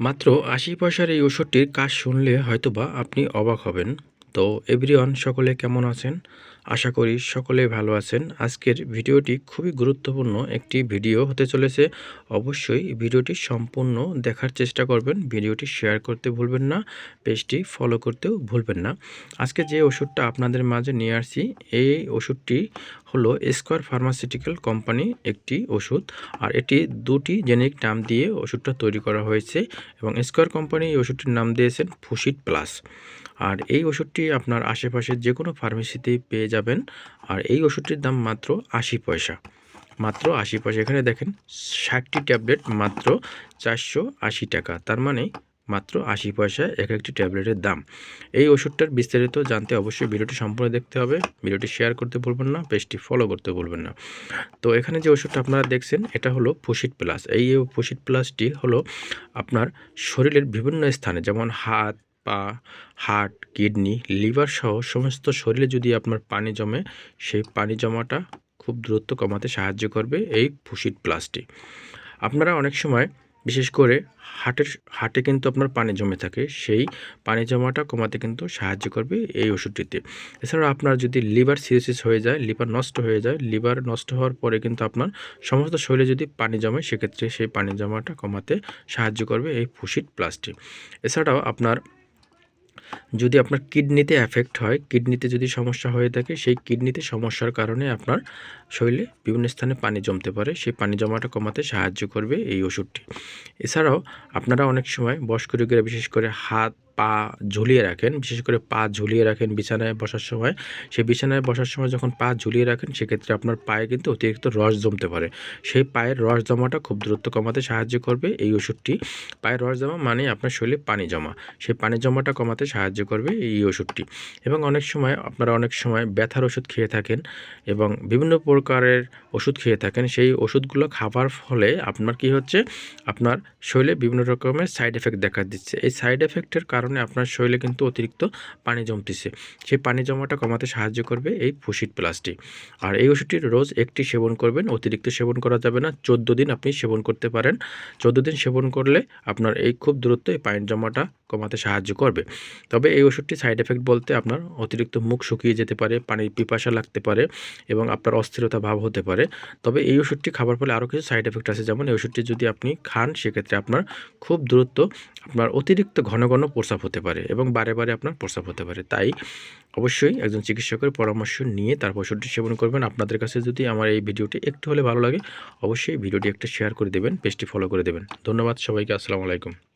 মাত্র আশি পয়সার এই ওষুধটির কাজ শুনলে হয়তোবা আপনি অবাক হবেন। তো এভরিওয়ান, সকলে কেমন আছেন? আশা করি সকলে ভালো আছেন। আজকের ভিডিওটি খুবই গুরুত্বপূর্ণ একটি ভিডিও হতে চলেছে। অবশ্যই ভিডিওটি সম্পূর্ণ দেখার চেষ্টা করবেন। ভিডিওটি শেয়ার করতে ভুলবেন না, পেজটি ফলো করতেও ভুলবেন না। আজকে যে ওষুধটা আপনাদের মাঝে নিয়ে আসছি, এই ওষুধটি হলো স্কোয়ার ফার্মাসিউটিক্যাল কোম্পানি একটি ওষুধ। আর এটি দুটি জেনেরিক নাম দিয়ে ওষুধটা তৈরি করা হয়েছে এবং স্কোয়ার কোম্পানি এই ওষুধটির নাম দিয়েছেন ফুসিট প্লাস আর এই ওষুধটি আপনার আশেপাশে যে কোনো ফার্মেসিতেই পেয়ে যাবেন। আর এই ওষুধটির দাম মাত্র আশি পয়সা। মাত্র আশি পয়সা। এখানে দেখেন ষাটটি ট্যাবলেট মাত্র চারশো আশি টাকা। তার মানে মাত্র আশি পয়সা এক একটি ট্যাবলেটের দাম। এই ওষুধটার বিস্তারিত জানতে অবশ্যই ভিডিওটি সম্পূর্ণ দেখতে হবে। ভিডিওটি শেয়ার করতে ভুলবেন না, পেজটি ফলো করতে ভুলবেন না। তো এখানে যে ওষুধটা আপনারা দেখছেন, এটা হলো ফুসিট প্লাস এই ফুসিট প্লাসটি হলো আপনার শরীরের বিভিন্ন স্থানে, যেমন হাত, পা হার্ট কিডনি লিভার সহ সমস্ত শরীরে যদি আপনার পানি জমে, সেই পানি জমাটা খুব দ্রুত কমাতে সাহায্য করবে এই ফুসিট প্লাসটি আপনারা অনেক সময় বিশেষ করে হার্টের হার্টে কিন্তু আপনার পানি জমে থাকে, সেই পানি জমাটা কমাতে কিন্তু সাহায্য করবে এই ওষুধটিতে। এছাড়া আপনার যদি লিভার সিরোসিস হয়ে যায়, লিভার নষ্ট হয়ে যায়, লিভার নষ্ট হওয়ার পরে কিন্তু আপনার সমস্ত শরীরে যদি পানি জমে, সেক্ষেত্রে সেই পানি জমাটা কমাতে সাহায্য করবে এই ফুসিট প্লাসটি এছাড়াও আপনার যদি আপনার কিডনিতে এফেক্ট হয়, কিডনিতে যদি সমস্যা হয়ে থাকে, সেই কিডনিতে সমস্যার কারণে আপনার শরীরে বিভিন্ন স্থানে পানি জমতে পারে। সেই পানি জমাটা কমাতে সাহায্য করবে এই ওষুধটি। এছাড়াও আপনারা অনেক সময় বয়স্ক রোগীরা, বিশেষ করে হাত পা ঝুলিয়ে রাখেন, বিশেষ করে পা ঝুলিয়ে রাখেন বিছানায় বসার সময়। সেই বিছানায় বসার সময় যখন পা ঝুলিয়ে রাখেন, সেক্ষেত্রে আপনার পায়ে কিন্তু অতিরিক্ত রস জমতে পারে। সেই পায়ের রস জমাটা খুব দ্রুত কমাতে সাহায্য করবে এই ওষুধটি। পায়ের রস জমা মানে আপনার শরীরে পানি জমা। সেই পানি জমাটা কমাতে সাহায্য করবে এই ওষুধটি। এবং অনেক সময় আপনারা অনেক সময় ব্যথার ওষুধ খেয়ে থাকেন এবং বিভিন্ন প্রকারের ওষুধ খেয়ে থাকেন। সেই ওষুধগুলো খাবার ফলে আপনার কি হচ্ছে? আপনার শরীরে বিভিন্ন রকমের সাইড এফেক্ট দেখা দিচ্ছে। এই সাইড এফেক্টের কারণে আপনার শরীরে কিন্তু অতিরিক্ত পানি জমতেছে। সেই পানি জমাটা কমাতে সাহায্য করবে এই ফুসিট প্লাসটি আর এই ওষুধটি রোজ একটি সেবন করবেন, অতিরিক্ত সেবন করা যাবে না। চোদ্দ দিন আপনি সেবন করতে পারেন। চোদ্দ দিন সেবন করলে আপনার এই খুব দ্রুত এই পানি জমাটা কমাতে সাহায্য করবে। তবে এই ওষুধটি সাইড এফেক্ট বলতে আপনার অতিরিক্ত মুখ শুকিয়ে যেতে পারে, পানির পিপাসা লাগতে পারে এবং আপনার অস্থিরতা ভাব হতে পারে। তবে এই ওষুধটি খাবার ফলে আরও কিছু সাইড এফেক্ট আছে। যেমন এই ওষুধটি যদি আপনি খান, সেক্ষেত্রে আপনার খুব দ্রুত আপনার অতিরিক্ত ঘন ঘন প্রস্রাব হতে পারে এবং বারে বারে আপনার প্রস্রাব হতে পারে। তাই অবশ্যই একজন চিকিৎসকের পরামর্শ নিয়ে তারপর ওষুধটি সেবন করবেন। আপনাদের কাছে যদি আমার এই ভিডিওটি একটু হলে ভালো লাগে, অবশ্যই ভিডিওটি একটা শেয়ার করে দেবেন, পেজটি ফলো করে দেবেন। ধন্যবাদ সবাইকে, আসসালামু আলাইকুম।